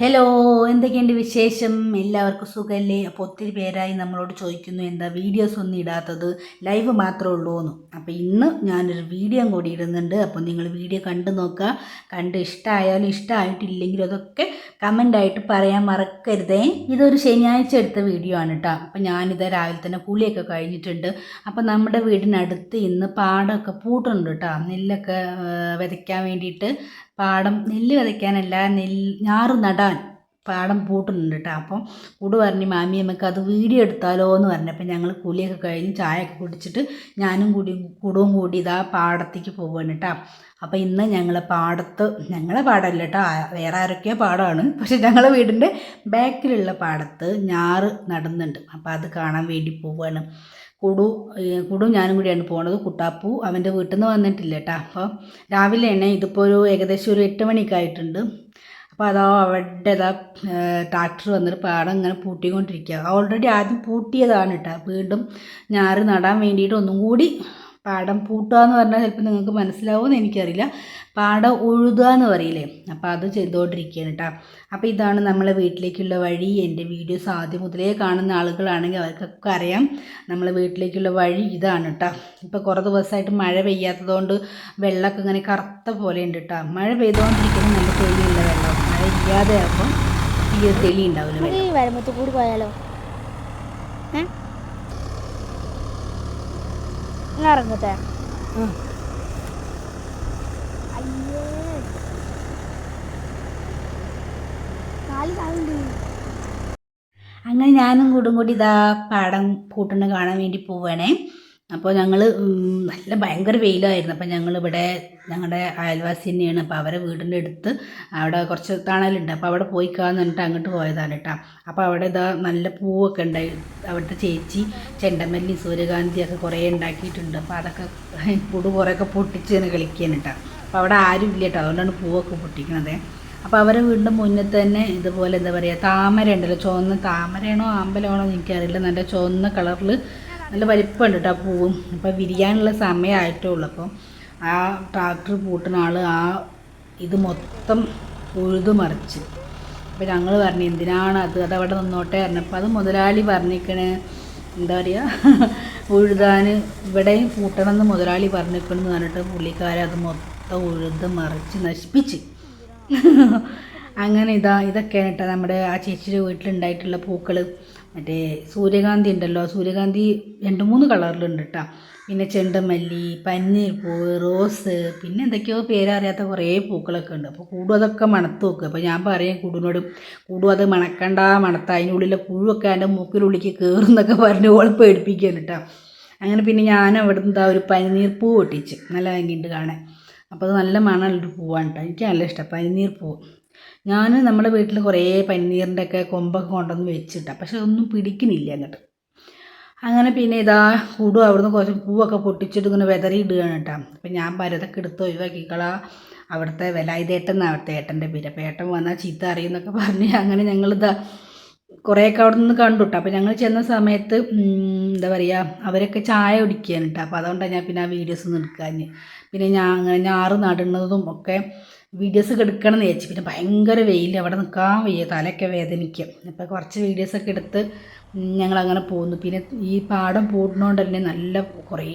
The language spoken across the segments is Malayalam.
ഹലോ എന്തൊക്കെയുണ്ട് വിശേഷം? എല്ലാവർക്കും സുഖമല്ലേ അപ്പോൾ ഒത്തിരി പേരായി നമ്മളോട് ചോദിക്കുന്നു എന്താ വീഡിയോസ് ഒന്നും ഇടാത്തത്? ലൈവ് മാത്രമേ ഉള്ളൂ എന്ന്. അപ്പോൾ ഇന്ന് ഞാനൊരു വീഡിയോ കൂടി ഇടുന്നുണ്ട്. അപ്പോൾ നിങ്ങൾ വീഡിയോ കണ്ടു നോക്കുക. കണ്ട് ഇഷ്ടമായാലും ഇഷ്ടമായിട്ടില്ലെങ്കിലും അതൊക്കെ കമന്റായിട്ട് പറയാൻ മറക്കരുതേ. ഇതൊരു ശനിയാഴ്ച എടുത്ത വീഡിയോ ആണ് കേട്ടോ അപ്പോൾ ഞാനിത് രാവിലെ തന്നെ കുളിയൊക്കെ കഴിഞ്ഞിട്ടുണ്ട്. അപ്പോൾ നമ്മുടെ വീടിനടുത്ത് ഇന്ന് പാടമൊക്കെ പൂട്ടുണ്ട് കേട്ടോ നെല്ലൊക്കെ വിതയ്ക്കാൻ വേണ്ടിയിട്ട് പാടം നെല്ല് വിതയ്ക്കാനല്ല നെല്ല് ഞാറ് നടാൻ. പാടം പൂട്ടുന്നുണ്ട് കേട്ടോ അപ്പം കൂട് പറഞ്ഞു മാമി നമുക്ക് അത് വീഡിയോ എടുത്താലോ എന്ന് പറഞ്ഞു. അപ്പം ഞങ്ങൾ കുളിയൊക്കെ കഴിഞ്ഞ് ചായയൊക്കെ കുടിച്ചിട്ട് ഞാനും കൂടി കുടവും കൂടി ഇതാ പാടത്തേക്ക് പോവാണ് കേട്ടോ അപ്പം ഇന്ന് ഞങ്ങൾ പാടത്ത് ഞങ്ങളെ പാടമല്ല കേട്ടോ വേറെ ആരൊക്കെയോ പാടമാണ് പക്ഷെ ഞങ്ങളെ വീടിന്റെ ബാക്കിലുള്ള പാടത്ത് ഞാറ് നടന്നുണ്ട്. അപ്പം അത് കാണാൻ വേണ്ടി പോവുകയാണ് കുടു കുടു ഞാനും കൂടിയാണ് പോണത്. കുട്ടാപ്പു അവന്റെ വീട്ടിൽ നിന്ന് വന്നിട്ടില്ല കേട്ടോ അപ്പോൾ രാവിലെയാണ് ഇതിപ്പോൾ ഒരു ഏകദേശം ഒരു എട്ട് മണിയൊക്കെ ആയിട്ടുണ്ട്. അപ്പോൾ അതാ അവിടെ ഇതാ ട്രാക്ടർ വന്നിട്ട് പാടം ഇങ്ങനെ പൂട്ടിക്കൊണ്ടിരിക്കുക ഓൾറെഡി ആദ്യം പൂട്ടിയതാണ് കേട്ടോ വീണ്ടും ഞാറ് നടാൻ വേണ്ടിയിട്ട് ഒന്നും കൂടി പാടം പൂട്ടുക എന്ന് പറഞ്ഞാൽ ചിലപ്പോൾ നിങ്ങൾക്ക് മനസ്സിലാവുമെന്ന് എനിക്കറിയില്ല. പാടം ഉഴുതുക എന്ന് പറയില്ലേ? അപ്പോൾ അത് ചെയ്തുകൊണ്ടിരിക്കുകയാണ് കേട്ടോ അപ്പോൾ ഇതാണ് നമ്മളെ വീട്ടിലേക്കുള്ള വഴി. എന്റെ വീഡിയോസ് ആദ്യം മുതലേ കാണുന്ന ആളുകളാണെങ്കിൽ അവർക്കൊക്കെ അറിയാം നമ്മളെ വീട്ടിലേക്കുള്ള വഴി ഇതാണ് കേട്ടോ ഇപ്പോൾ കുറേ ദിവസമായിട്ട് മഴ പെയ്യാത്തതുകൊണ്ട് വെള്ളമൊക്കെ ഇങ്ങനെ കറുത്ത പോലെ ഉണ്ട് കേട്ടോ മഴ പെയ്തുകൊണ്ടിരിക്കുന്നത് നല്ല മഴ ഇല്ലാതെ ആകുമ്പോൾ ഈ ഒരു തെളി ഉണ്ടാവില്ല ഈ വരമ്പത്ത് കൂടി പോയാലോ? ഇറങ്ങത്തെ അങ്ങനെ ഞാനും കൂടും കൂടി ഇതാ പാടം പൂട്ടുന്ന കാണാൻ വേണ്ടി പോവുകയാണേ അപ്പോൾ ഞങ്ങൾ നല്ല ഭയങ്കര വെയിലായിരുന്നു. അപ്പോൾ ഞങ്ങളിവിടെ ഞങ്ങളുടെ അയൽവാസി തന്നെയാണ്. അപ്പോൾ അവരെ വീടിന്റെ അടുത്ത് അവിടെ കുറച്ച് തണലുണ്ട്. അപ്പോൾ അവിടെ പോയി കാന്നിട്ട് അങ്ങോട്ട് പോയതാണ് കേട്ടോ. അപ്പോൾ അവിടെ ഇതാ നല്ല പൂവൊക്കെ ഉണ്ടായി. അവിടുത്തെ ചേച്ചി ചെണ്ടമല്ലി സൂര്യകാന്തി ഒക്കെ കുറേ ഉണ്ടാക്കിയിട്ടുണ്ട്. അപ്പോൾ അതൊക്കെ പുടു കുറേയൊക്കെ പൊട്ടിച്ച് തന്നെ കളിക്കാൻ കേട്ടോ. അപ്പോൾ അവിടെ ആരും ഇല്ല കേട്ടോ. അതുകൊണ്ടാണ് പൂവൊക്കെ പൊട്ടിക്കണത്. അപ്പോൾ അവരെ വീടിന്റെ മുന്നിൽ തന്നെ ഇതുപോലെ എന്താ പറയുക താമര ഉണ്ടല്ലോ. ചുവന്ന താമരയാണോ ആമ്പലാണോ എനിക്കറിയില്ല. നല്ല ചുവന്ന കളറിൽ നല്ല വലിപ്പമുണ്ട് കേട്ടോ ആ പൂവും. അപ്പോൾ വിരിയാനുള്ള സമയമായിട്ടേ ഉള്ളൂ അപ്പോൾ ആ ട്രാക്ടർ പൂട്ടുന്ന ആൾ ആ ഇത് മൊത്തം ഉഴുതു മറിച്ച്. അപ്പോൾ ഞങ്ങൾ പറഞ്ഞു എന്തിനാണ് അത്? അതവിടെ നിന്നോട്ടെ പറഞ്ഞപ്പോൾ അത് മുതലാളി പറഞ്ഞിരിക്കണേ എന്താ പറയുക ഉഴുതാൻ ഇവിടെയും പൂട്ടണം എന്ന് മുതലാളി പറഞ്ഞിരിക്കണമെന്ന് പറഞ്ഞിട്ട് പുള്ളിക്കാരൻ അത് മൊത്തം ഉഴുത് മറിച്ച് നശിപ്പിച്ച്. അങ്ങനെ ഇതാ ഇതൊക്കെയാണ് കേട്ടോ നമ്മുടെ ആ ചേച്ചിയുടെ വീട്ടിലുണ്ടായിട്ടുള്ള പൂക്കൾ മറ്റേ സൂര്യകാന്തി ഉണ്ടല്ലോ സൂര്യകാന്തി രണ്ട് മൂന്ന് കളറിലുണ്ട് കേട്ടോ പിന്നെ ചെണ്ടുമല്ലി പന്നീർപ്പൂവ് റോസ് പിന്നെ എന്തൊക്കെയോ പേരറിയാത്ത കുറേ പൂക്കളൊക്കെ ഉണ്ട്. അപ്പോൾ കൂടും അതൊക്കെ മണത്ത് വെക്കുക അപ്പോൾ ഞാൻ പറയും കൂടുനോട് കൂടും അത് മണക്കണ്ട മണത്ത അതിനുള്ളിലെ പുഴുവൊക്കെ അതിന്റെ മൂക്കിനുള്ളിലേക്ക് കയറും എന്നൊക്കെ പറഞ്ഞ് ഓളെ പേടിപ്പിക്കുകയാണ് കേട്ടോ അങ്ങനെ പിന്നെ ഞാൻ അവിടെ നിന്ന് ഇതാ ഒരു പനിനീർ പൂ പൊട്ടിച്ച്. നല്ല ഭംഗിയുണ്ട് കാണാൻ. അപ്പോൾ അത് നല്ല മണമുള്ളൊരു പൂവാണ് കേട്ടോ എനിക്ക് നല്ല ഇഷ്ടം പനിനീർ പൂവ് ഞാൻ നമ്മുടെ വീട്ടിൽ കുറേ പനീറിന്റെ ഒക്കെ കൊമ്പൊക്കെ കൊണ്ടുവന്ന് വെച്ചിട്ടാണ് പക്ഷെ അതൊന്നും പിടിക്കുന്നില്ല അങ്ങോട്ട് അങ്ങനെ പിന്നെ ഇതാ കൂടും അവിടുന്ന് കുറച്ച് പൂവൊക്കെ പൊട്ടിച്ചിട്ട് ഇങ്ങനെ വിതറിയിടുകയാണ് കേട്ടോ. അപ്പം ഞാൻ പരതൊക്കെ എടുത്ത് ഒഴിവാക്കിക്കളാ. അവിടുത്തെ വിലായുധേട്ടൻ അവിടുത്തെ ഏട്ടന്റെ പേര്. അപ്പോൾ ഏട്ടൻ വന്നാൽ ചീത്ത അറിയുമെന്നൊക്കെ പറഞ്ഞ് അങ്ങനെ ഞങ്ങളിതാ കുറേയൊക്കെ അവിടെ നിന്ന് കണ്ടു കേട്ടോ. അപ്പോൾ ഞങ്ങൾ ചെന്ന സമയത്ത് എന്താ പറയുക അവരൊക്കെ ചായ കുടിക്കുകയാണ് കേട്ടോ. അപ്പോൾ അതുകൊണ്ടാണ് ഞാൻ പിന്നെ ആ വീഡിയോസ് നിൽക്കാഞ്ഞ് പിന്നെ ഞാൻ അങ്ങനെ ഞാറ് നടുന്നതും ഒക്കെ വീഡിയോസ് എടുക്കണം വിചാരിച്ചു. പിന്നെ ഭയങ്കര വെയിൽ അവിടെ നിൽക്കാൻ വയ്യ. തലയൊക്കെ വേദനിക്കും. അപ്പോൾ കുറച്ച് വീഡിയോസൊക്കെ എടുത്ത് ഞങ്ങളങ്ങനെ പോന്നു. പിന്നെ ഈ പാടം പൂട്ടുന്നതുകൊണ്ട് തന്നെ നല്ല കുറേ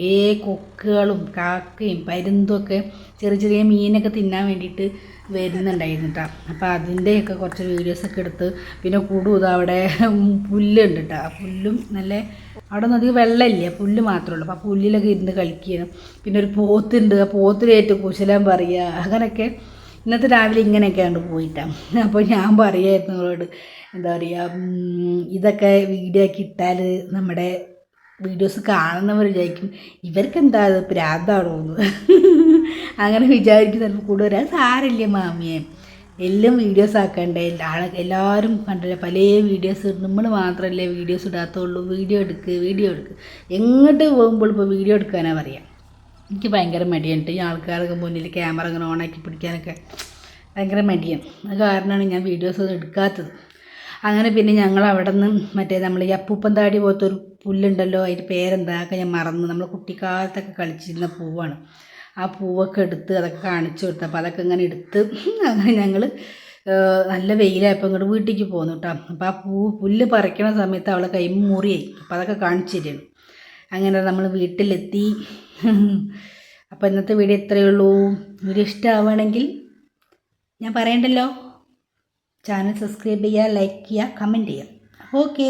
കൊക്കുകളും കാക്കയും പരുന്തും ഒക്കെ ചെറിയ ചെറിയ മീനൊക്കെ തിന്നാൻ വേണ്ടിയിട്ട് വരുന്നുണ്ടായിരുന്നു കേട്ടോ അപ്പോൾ അതിന്റെയൊക്കെ കുറച്ച് വീഡിയോസൊക്കെ എടുത്ത് പിന്നെ കൂടും. അവിടെ പുല്ലുണ്ട് കേട്ടോ ആ പുല്ലും നല്ല അവിടെ ഒന്നും അധികം വെള്ളമില്ല. പുല്ല് മാത്രമേ ഉള്ളൂ. അപ്പോൾ പുല്ലിലൊക്കെ ഇരുന്ന് കളിക്കുകയാണ്. പിന്നെ ഒരു പോത്തുണ്ട്. ആ പോത്തിലേറ്റ് കുശലം പറയുക അങ്ങനെയൊക്കെ ഇന്നത്തെ രാവിലെ ഇങ്ങനെയൊക്കെയാണ് പോയിട്ടാണ് അപ്പോൾ ഞാൻ പറയായിരുന്നു നിങ്ങളോട് എന്താ പറയുക ഇതൊക്കെ വീഡിയോ ആക്കി ഇട്ടാൽ നമ്മുടെ വീഡിയോസ് കാണുന്നവർ വിചാരിക്കും ഇവർക്ക് എന്താ പ്രാന്താണോ എന്ന് അങ്ങനെ വിചാരിക്കും ചിലപ്പോൾ കൂടുതൽ സാരില്ല മാമിയെ. എല്ലാം വീഡിയോസ് ആക്കണ്ടേ. എല്ലാവരും കണ്ടല്ലേ പല വീഡിയോസ് നമ്മൾ മാത്രമല്ലേ വീഡിയോസ് ഇടാത്തുള്ളൂ. വീഡിയോ എടുക്ക് വീഡിയോ എടുക്ക്. എങ്ങോട്ട് പോകുമ്പോൾ ഇപ്പോൾ വീഡിയോ എടുക്കാനാണ് പറയാം? എനിക്ക് ഭയങ്കര മടിയുണ്ട് ഈ ആൾക്കാരൊക്കെ മുന്നിൽ ക്യാമറ ഇങ്ങനെ ഓണാക്കി പിടിക്കാനൊക്കെ ഭയങ്കര മടിയാണ്. അത് കാരണമാണ് ഞാൻ വീഡിയോസ് എടുക്കാത്തത്. അങ്ങനെ പിന്നെ ഞങ്ങൾ അവിടെ നിന്ന് മറ്റേ നമ്മൾ ഈ അപ്പൂപ്പന്താടി പോലത്തെ ഒരു പുല്ലുണ്ടല്ലോ അതിന്റെ പേരെന്താ ഒക്കെ ഞാൻ മറന്ന്. നമ്മൾ കുട്ടിക്കാലത്തൊക്കെ കളിച്ചിരുന്ന പൂവാണ്. ആ പൂവൊക്കെ എടുത്ത് അതൊക്കെ കാണിച്ചു കൊടുത്തു അപ്പോൾ അതൊക്കെ ഇങ്ങനെ എടുത്ത് അങ്ങനെ ഞങ്ങൾ നല്ല വെയിലായപ്പോൾ ഇങ്ങോട്ട് വീട്ടിലേക്ക് പോന്നു കേട്ടോ അപ്പോൾ ആ പൂ പുല്ല് പറിക്കണ സമയത്ത് അവളെ കൈ മുറിയായി. അപ്പോൾ അതൊക്കെ കാണിച്ചു തരുന്നു അങ്ങനെ നമ്മൾ വീട്ടിലെത്തി. അപ്പോൾ ഇന്നത്തെ വീഡിയോ ഇത്രയേ ഉള്ളൂ. വീഡിയോ ഇഷ്ടമാവുകയാണെങ്കിൽ ഞാൻ പറയണ്ടല്ലോ? ചാനൽ സബ്സ്ക്രൈബ് ചെയ്യുക ലൈക്ക് ചെയ്യുക കമന്റ് ചെയ്യുക. ഓക്കേ